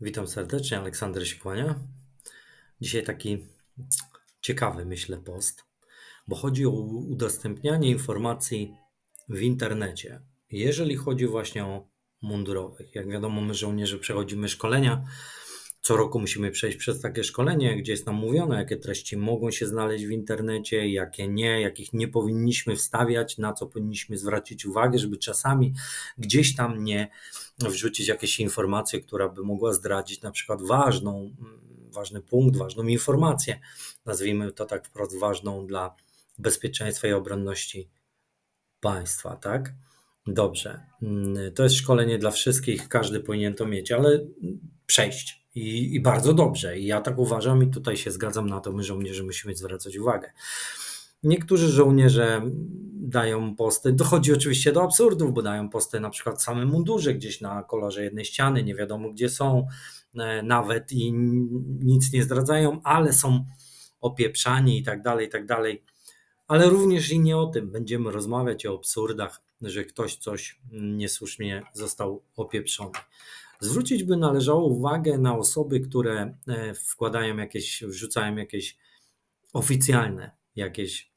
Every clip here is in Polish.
Witam serdecznie, Aleksander się kłania. Dzisiaj taki ciekawy, myślę, post, bo chodzi o udostępnianie informacji w internecie. Jeżeli chodzi właśnie o mundurowych. Jak wiadomo, my żołnierze przechodzimy szkolenia. Co roku musimy przejść przez takie szkolenie, gdzie jest nam mówione, jakie treści mogą się znaleźć w internecie, jakie nie, jakich nie powinniśmy wstawiać, na co powinniśmy zwrócić uwagę, żeby czasami gdzieś tam nie wrzucić jakieś informacje, która by mogła zdradzić na przykład ważną, ważny punkt, ważną informację, nazwijmy to tak wprost ważną dla bezpieczeństwa i obronności państwa, tak? Dobrze. To jest szkolenie dla wszystkich, każdy powinien to mieć, ale przejść. I, I, bardzo dobrze. I ja tak uważam, i tutaj się zgadzam na to, my żołnierze musimy zwracać uwagę. Niektórzy żołnierze dają posty, dochodzi oczywiście do absurdów, bo dają posty na przykład w samym mundurze, gdzieś na kolorze jednej ściany, nie wiadomo gdzie są, e, nawet i nic nie zdradzają, ale są opieprzani i tak dalej, i tak dalej. Ale również i nie o tym. Będziemy rozmawiać o absurdach, że ktoś coś niesłusznie został opieprzony. Zwrócić by należało uwagę na osoby, które e, wkładają jakieś, wrzucają jakieś oficjalne jakieś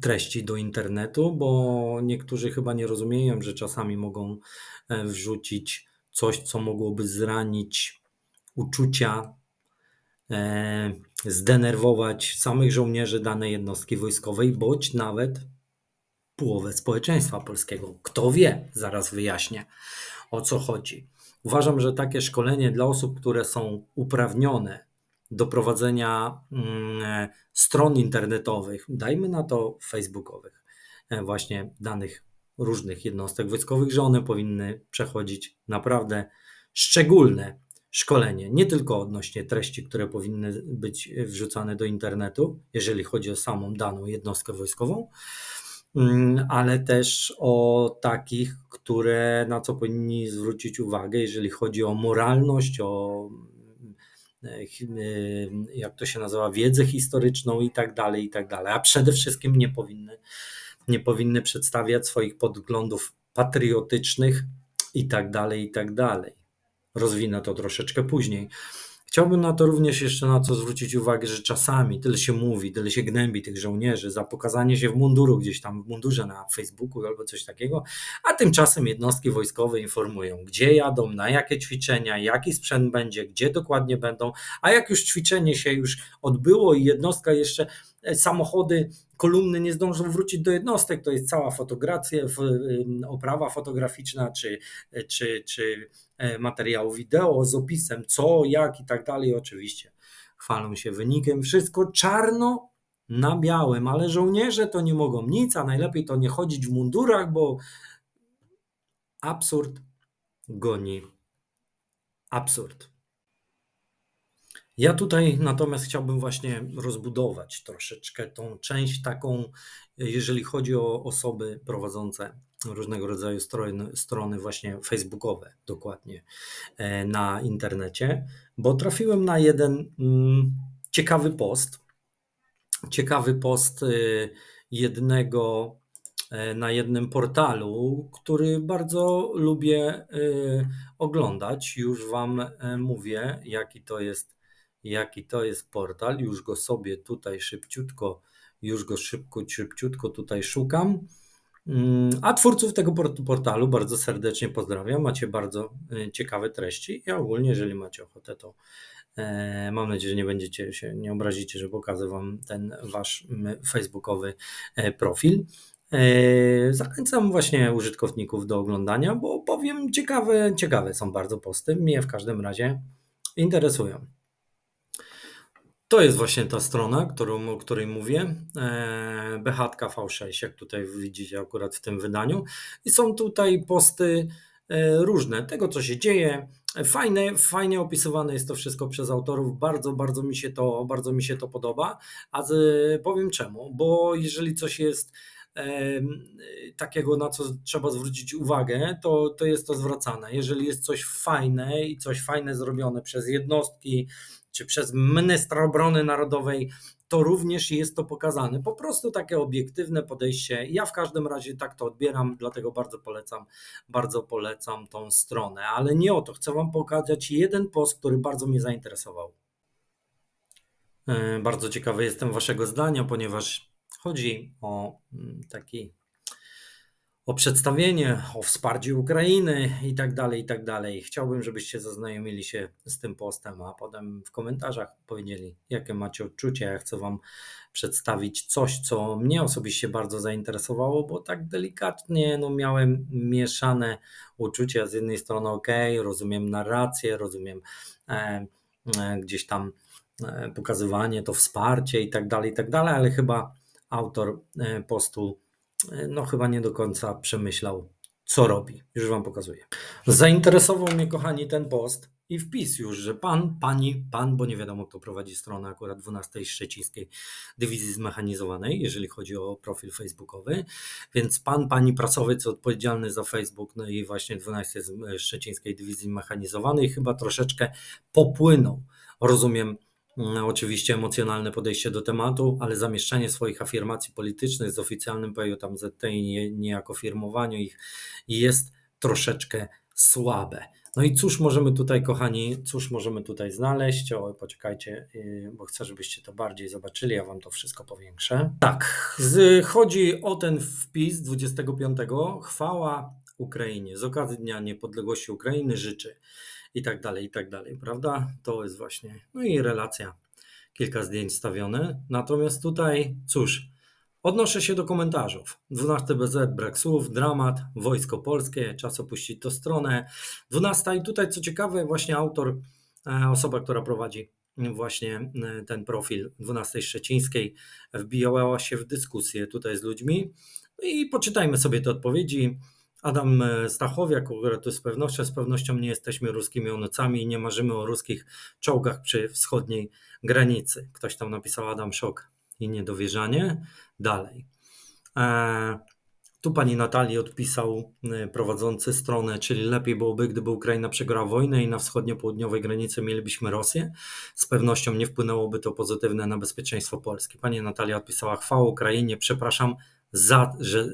treści do internetu, bo niektórzy chyba nie rozumieją, że czasami mogą e, wrzucić coś, co mogłoby zranić uczucia, e, zdenerwować samych żołnierzy danej jednostki wojskowej, bądź nawet połowę społeczeństwa polskiego. Kto wie, zaraz wyjaśnię o co chodzi. Uważam, że takie szkolenie dla osób, które są uprawnione do prowadzenia mm, stron internetowych, dajmy na to facebookowych, e, właśnie danych różnych jednostek wojskowych, że one powinny przechodzić naprawdę szczególne szkolenie, nie tylko odnośnie treści, które powinny być wrzucane do internetu, jeżeli chodzi o samą daną jednostkę wojskową, ale też o takich, które na co powinni zwrócić uwagę, jeżeli chodzi o moralność, o E, jak to się nazywa, wiedzę historyczną i tak dalej, i tak dalej. A przede wszystkim nie powinny, nie powinny przedstawiać swoich podglądów patriotycznych i tak dalej, i tak dalej. Rozwinę to troszeczkę później. Chciałbym na to również jeszcze na co zwrócić uwagę, że czasami tyle się mówi, tyle się gnębi tych żołnierzy za pokazanie się w munduru gdzieś tam w mundurze na Facebooku albo coś takiego, a tymczasem jednostki wojskowe informują, gdzie jadą, na jakie ćwiczenia, jaki sprzęt będzie, gdzie dokładnie będą, a jak już ćwiczenie się już odbyło i jednostka jeszcze samochody kolumny nie zdążą wrócić do jednostek, to jest cała fotografia, oprawa fotograficzna, czy, czy, czy e, materiał wideo z opisem co, jak i tak dalej. Oczywiście chwalą się wynikiem, wszystko czarno na białym, ale żołnierze to nie mogą nic, a najlepiej to nie chodzić w mundurach, bo absurd goni absurd. Ja tutaj natomiast chciałbym właśnie rozbudować troszeczkę tą część taką, jeżeli chodzi o osoby prowadzące różnego rodzaju strony, strony właśnie facebookowe, dokładnie e, na internecie, bo trafiłem na jeden mm, ciekawy post. Ciekawy post y, jednego e, na jednym portalu, który bardzo lubię oglądać. Już Wam e, mówię, jaki to jest jaki to jest portal. Już go sobie tutaj szybciutko, już go szybko, szybciutko tutaj szukam. Mm, a twórców tego portalu bardzo serdecznie pozdrawiam. Macie bardzo y, ciekawe treści i ogólnie, jeżeli macie ochotę, to e, mam nadzieję, że nie będziecie się, nie obrazicie, że pokażę Wam ten Wasz facebookowy e, profil. E, zachęcam właśnie użytkowników do oglądania, bo powiem, ciekawe, ciekawe są bardzo posty. Mnie w każdym razie interesują. To jest właśnie ta strona, którą, o której mówię. E, BHTK V6, jak tutaj widzicie akurat w tym wydaniu. I są tutaj posty e, różne, tego co się dzieje. Fajne, fajnie opisywane jest to wszystko przez autorów. Bardzo, bardzo mi się to, bardzo mi się to podoba. A z, powiem czemu, bo jeżeli coś jest e, takiego, na co trzeba zwrócić uwagę, to, to jest to zwracane. Jeżeli jest coś fajne i coś fajne zrobione przez jednostki, czy przez ministra obrony narodowej, to również jest to pokazane. Po prostu takie obiektywne podejście. Ja w każdym razie tak to odbieram, dlatego bardzo polecam, bardzo polecam tą stronę. Ale nie o to. Chcę Wam pokazać jeden post, który bardzo mnie zainteresował. E, bardzo ciekawy jestem Waszego zdania, ponieważ chodzi o mm, taki o przedstawienie, o wsparcie Ukrainy i tak dalej, i tak dalej. Chciałbym, żebyście zaznajomili się z tym postem, a potem w komentarzach powiedzieli, jakie macie odczucia. Ja chcę Wam przedstawić coś, co mnie osobiście bardzo zainteresowało, bo tak delikatnie no, miałem mieszane uczucia. Z jednej strony, ok, rozumiem narrację, rozumiem e, e, gdzieś tam e, pokazywanie, to wsparcie i tak dalej, i tak dalej, ale chyba autor e, postu no chyba nie do końca przemyślał, co robi. Już Wam pokazuję. Zainteresował mnie, kochani, ten post i wpis już, że pan, pani, pan, bo nie wiadomo, kto prowadzi stronę akurat 12 Szczecińskiej Dywizji Zmechanizowanej, jeżeli chodzi o profil facebookowy, więc pan, pani prasowiec odpowiedzialny za Facebook, no i właśnie 12 Szczecińskiej Dywizji Mechanizowanej chyba troszeczkę popłynął. Rozumiem, oczywiście emocjonalne podejście do tematu, ale zamieszczanie swoich afirmacji politycznych z oficjalnym PJMZT i niejako firmowaniu ich jest troszeczkę słabe. No i cóż możemy tutaj, kochani, cóż możemy tutaj znaleźć? O, poczekajcie, y, bo chcę, żebyście to bardziej zobaczyli, ja wam to wszystko powiększę. Tak, z, chodzi o ten wpis 25. Chwała Ukrainie. Z okazji Dnia Niepodległości Ukrainy życzy i tak dalej, i tak dalej, prawda? To jest właśnie, no i relacja, kilka zdjęć stawione. Natomiast tutaj, cóż, odnoszę się do komentarzów. 12 BZ, brak słów, dramat, Wojsko Polskie, czas opuścić tę stronę. 12 i tutaj, co ciekawe, właśnie autor, e, osoba, która prowadzi właśnie e, ten profil 12 Szczecińskiej, wbijała się w dyskusję tutaj z ludźmi. No I poczytajmy sobie te odpowiedzi. Adam e, Stachowiak, który z pewnością, z pewnością nie jesteśmy ruskimi onocami i nie marzymy o ruskich czołgach przy wschodniej granicy. Ktoś tam napisał Adam Szok i niedowierzanie. Dalej. E, tu pani Natalii odpisał e, prowadzący stronę, czyli lepiej byłoby, gdyby Ukraina przegrała wojnę i na wschodnio-południowej granicy mielibyśmy Rosję. Z pewnością nie wpłynęłoby to pozytywne na bezpieczeństwo Polski. Pani Natalia odpisała chwała Ukrainie, przepraszam za, że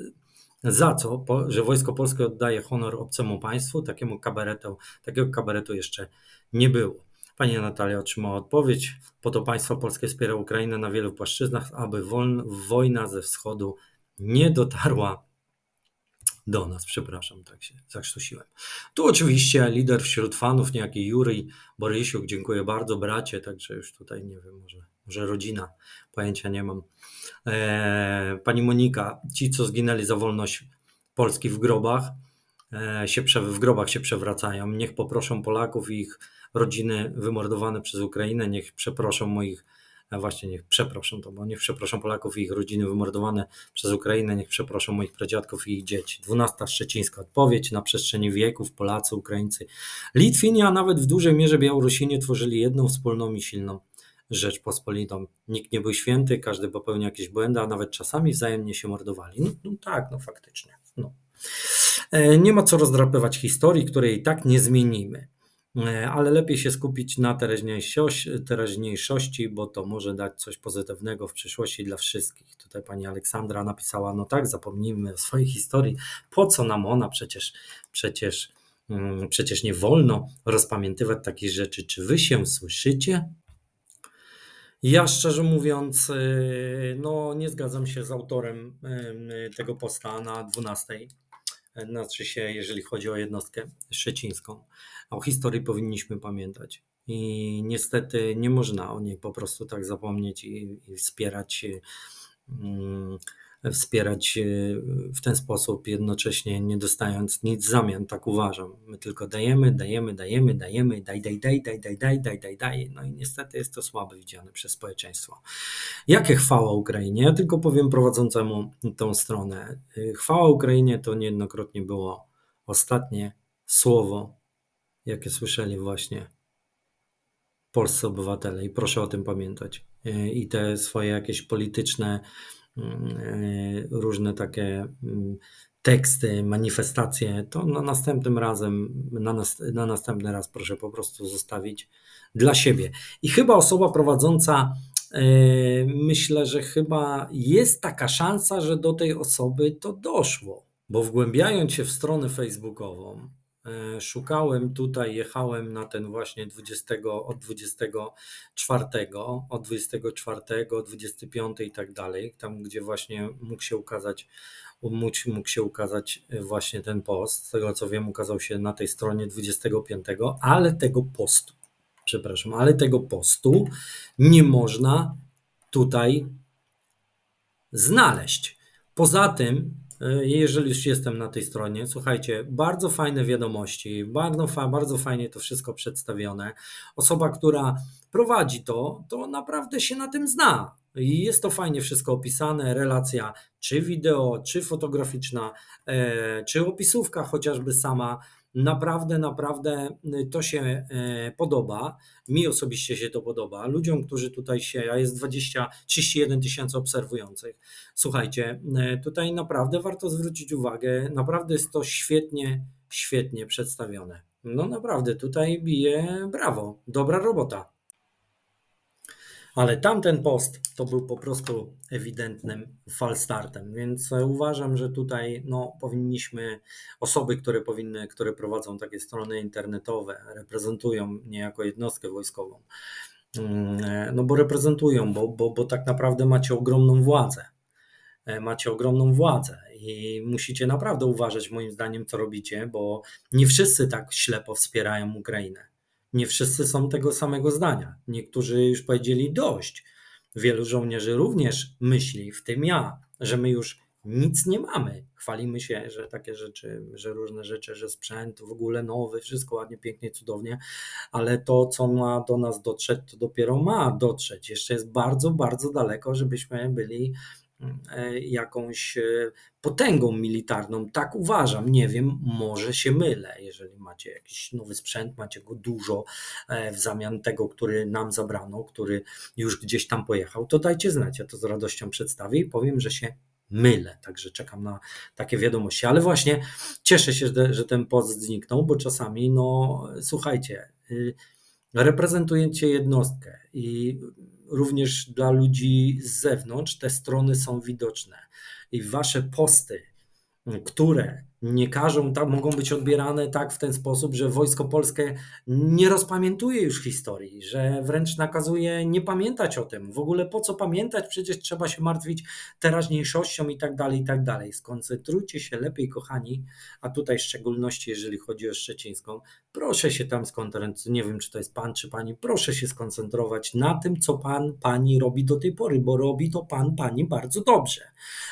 za co, że Wojsko Polskie oddaje honor obcemu państwu, takiemu kabaretu, takiego kabaretu jeszcze nie było. Pani Natalia otrzymała odpowiedź. Po to państwo polskie wspiera Ukrainę na wielu płaszczyznach, aby wojna ze wschodu nie dotarła do nas. Przepraszam, tak się zakrztusiłem. Tu oczywiście lider wśród fanów, niejaki Jurij Borysiuk. Dziękuję bardzo, bracie. Także już tutaj nie wiem, może, może rodzina, pojęcia nie mam. E, pani Monika, ci co zginęli za wolność Polski w grobach, e, się w grobach się przewracają. Niech poproszą Polaków i ich rodziny wymordowane przez Ukrainę, niech przeproszą moich, e, właśnie niech przeproszą to, bo niech przeproszą Polaków i ich rodziny wymordowane przez Ukrainę, niech przeproszą moich pradziadków i ich dzieci. Dwunasta szczecińska odpowiedź na przestrzeni wieków Polacy, Ukraińcy, Litwini, a nawet w dużej mierze Białorusini tworzyli jedną wspólną i silną Rzeczpospolitą. Nikt nie był święty, każdy popełniał jakieś błędy, a nawet czasami wzajemnie się mordowali. No, no tak, no faktycznie. No. E, nie ma co rozdrapywać historii, której i tak nie zmienimy, e, ale lepiej się skupić na teraźniejszości, teraźniejszości, bo to może dać coś pozytywnego w przyszłości dla wszystkich. Tutaj pani Aleksandra napisała, no tak, zapomnijmy o swojej historii, po co nam ona, przecież, przecież, mm, przecież nie wolno rozpamiętywać takich rzeczy. Czy wy się słyszycie? Ja szczerze mówiąc, y, no nie zgadzam się z autorem y, tego posta na 12. Znaczy się, jeżeli chodzi o jednostkę szczecińską. O historii powinniśmy pamiętać. I niestety nie można o niej po prostu tak zapomnieć i, i wspierać mm, wspierać w ten sposób, jednocześnie nie dostając nic w zamian, tak uważam. My tylko dajemy, dajemy, dajemy, dajemy, daj, daj, daj, daj, daj, daj, daj, daj, daj. No i niestety jest to słabo widziane przez społeczeństwo. Jakie chwała Ukrainie? Ja tylko powiem prowadzącemu tą stronę. Chwała Ukrainie to niejednokrotnie było ostatnie słowo, jakie słyszeli właśnie polscy obywatele i proszę o tym pamiętać. I te swoje jakieś polityczne E, różne takie mm, teksty, manifestacje, to na następnym razem, na, nas, na następny raz proszę po prostu zostawić dla siebie. I chyba osoba prowadząca e, myślę, że chyba jest taka szansa, że do tej osoby to doszło. Bo wgłębiając się w stronę facebookową, szukałem tutaj, jechałem na ten właśnie 20, od 24, od 24, 25 i tak dalej, tam gdzie właśnie mógł się ukazać, mógł, mógł się ukazać właśnie ten post. Z tego co wiem, ukazał się na tej stronie 25, ale tego postu, przepraszam, ale tego postu nie można tutaj znaleźć. Poza tym, e, jeżeli już jestem na tej stronie, słuchajcie, bardzo fajne wiadomości, bardzo, fa, bardzo fajnie to wszystko przedstawione. Osoba, która prowadzi to, to naprawdę się na tym zna. I jest to fajnie wszystko opisane, relacja czy wideo, czy fotograficzna, e, czy opisówka chociażby sama. Naprawdę, naprawdę to się e, podoba. Mi osobiście się to podoba. Ludziom, którzy tutaj się, a jest 20, 31 tysięcy obserwujących. Słuchajcie, e, tutaj naprawdę warto zwrócić uwagę. Naprawdę jest to świetnie, świetnie przedstawione. No naprawdę, tutaj bije brawo. Dobra robota. Ale tamten post to był po prostu ewidentnym falstartem, więc uważam, że tutaj no, powinniśmy, osoby, które powinny, które prowadzą takie strony internetowe, reprezentują mnie jako jednostkę wojskową, mm, no bo reprezentują, bo, bo, bo tak naprawdę macie ogromną władzę. E, macie ogromną władzę i musicie naprawdę uważać, moim zdaniem, co robicie, bo nie wszyscy tak ślepo wspierają Ukrainę nie wszyscy są tego samego zdania. Niektórzy już powiedzieli dość. Wielu żołnierzy również myśli, w tym ja, że my już nic nie mamy. Chwalimy się, że takie rzeczy, że różne rzeczy, że sprzęt w ogóle nowy, wszystko ładnie, pięknie, cudownie, ale to, co ma do nas dotrzeć, to dopiero ma dotrzeć. Jeszcze jest bardzo, bardzo daleko, żebyśmy byli jakąś e, potęgą militarną. Tak uważam. Nie wiem, może się mylę. Jeżeli macie jakiś nowy sprzęt, macie go dużo e, w zamian tego, który nam zabrano, który już gdzieś tam pojechał, to dajcie znać. Ja to z radością przedstawię i powiem, że się mylę. Także czekam na takie wiadomości. Ale właśnie cieszę się, że ten post zniknął, bo czasami, no słuchajcie, y, reprezentujecie jednostkę i również dla ludzi z zewnątrz te strony są widoczne. I wasze posty, które nie każą, tak, mogą być odbierane tak w ten sposób, że Wojsko Polskie nie rozpamiętuje już historii, że wręcz nakazuje nie pamiętać o tym. W ogóle po co pamiętać? Przecież trzeba się martwić teraźniejszością i tak dalej, i tak dalej. Skoncentrujcie się lepiej, kochani, a tutaj w szczególności, jeżeli chodzi o Szczecińską, proszę się tam skoncentrować, nie wiem, czy to jest pan, czy pani, proszę się skoncentrować na tym, co pan, pani robi do tej pory, bo robi to pan, pani bardzo dobrze.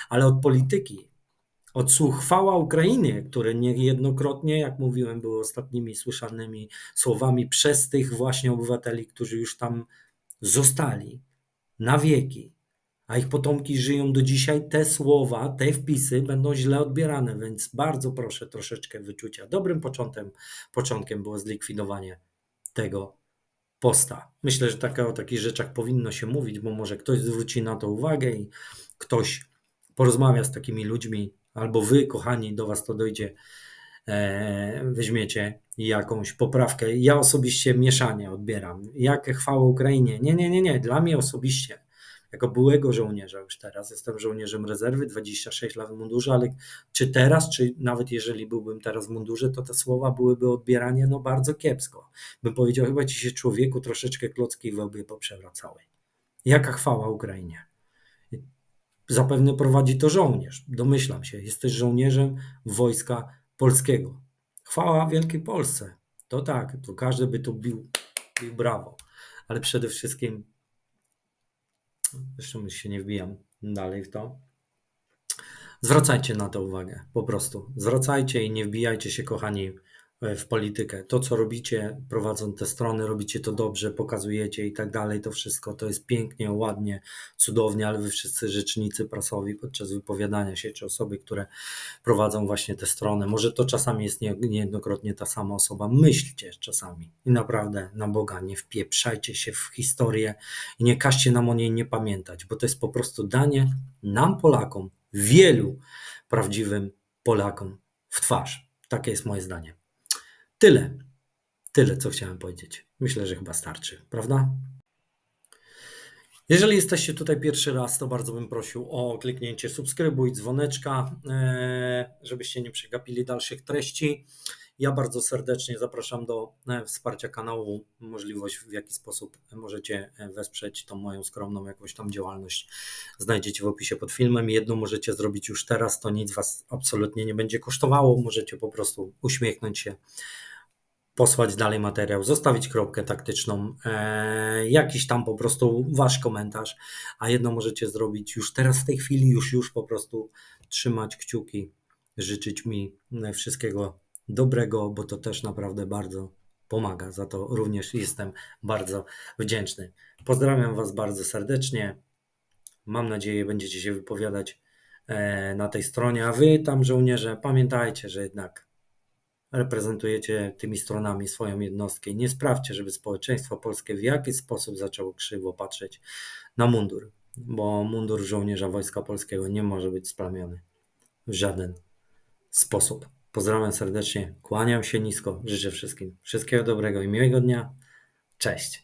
Ale od polityki odsłuch chwała Ukrainy, które niejednokrotnie, jak mówiłem, były ostatnimi słyszanymi słowami przez tych właśnie obywateli, którzy już tam zostali na wieki, a ich potomki żyją do dzisiaj, te słowa, te wpisy będą źle odbierane, więc bardzo proszę troszeczkę wyczucia. Dobrym początkiem, początkiem było zlikwidowanie tego posta. Myślę, że taka, o takich rzeczach powinno się mówić, bo może ktoś zwróci na to uwagę i ktoś porozmawia z takimi ludźmi, albo wy, kochani, do was to dojdzie, e, weźmiecie jakąś poprawkę. Ja osobiście mieszanie odbieram. Jakie chwała Ukrainie? Nie, nie, nie, nie. Dla mnie osobiście, jako byłego żołnierza już teraz, jestem żołnierzem rezerwy, 26 lat w mundurze, ale czy teraz, czy nawet jeżeli byłbym teraz w mundurze, to te słowa byłyby odbierane no bardzo kiepsko. Bym powiedział, chyba ci się człowieku troszeczkę klocki w łbie poprzewracały. Jaka chwała Ukrainie? Zapewne prowadzi to żołnierz. Domyślam się, jesteś żołnierzem wojska polskiego. Chwała Wielkiej Polsce. To tak, to każdy by tu bił, bił brawo. Ale przede wszystkim, jeszcze się nie wbijam dalej w to. Zwracajcie na to uwagę, po prostu. Zwracajcie i nie wbijajcie się, kochani, w politykę. To, co robicie, prowadząc te strony, robicie to dobrze, pokazujecie i tak dalej. To wszystko to jest pięknie, ładnie, cudownie, ale wy wszyscy rzecznicy prasowi podczas wypowiadania się, czy osoby, które prowadzą właśnie te strony, może to czasami jest nie, niejednokrotnie ta sama osoba. Myślcie czasami i naprawdę na Boga nie wpieprzajcie się w historię i nie każcie nam o niej nie pamiętać, bo to jest po prostu danie nam, Polakom, wielu prawdziwym Polakom w twarz. Takie jest moje zdanie. Tyle. Tyle, co chciałem powiedzieć. Myślę, że chyba starczy, prawda? Jeżeli jesteście tutaj pierwszy raz, to bardzo bym prosił o kliknięcie subskrybuj, dzwoneczka, e, żebyście nie przegapili dalszych treści. Ja bardzo serdecznie zapraszam do e, wsparcia kanału. Możliwość, w jaki sposób możecie e, wesprzeć tą moją skromną jakąś tam działalność, znajdziecie w opisie pod filmem. Jedno możecie zrobić już teraz, to nic Was absolutnie nie będzie kosztowało. Możecie po prostu uśmiechnąć się, posłać dalej materiał, zostawić kropkę taktyczną, e, jakiś tam po prostu wasz komentarz, a jedno możecie zrobić już teraz w tej chwili, już już po prostu trzymać kciuki, życzyć mi e, wszystkiego dobrego, bo to też naprawdę bardzo pomaga. Za to również jestem bardzo wdzięczny. Pozdrawiam was bardzo serdecznie. Mam nadzieję, będziecie się wypowiadać e, na tej stronie, a wy tam żołnierze, pamiętajcie, że jednak reprezentujecie tymi stronami swoją jednostkę i nie sprawdźcie, żeby społeczeństwo polskie w jakiś sposób zaczęło krzywo patrzeć na mundur, bo mundur żołnierza Wojska Polskiego nie może być splamiony w żaden sposób. Pozdrawiam serdecznie, kłaniam się nisko, życzę wszystkim wszystkiego dobrego i miłego dnia. Cześć.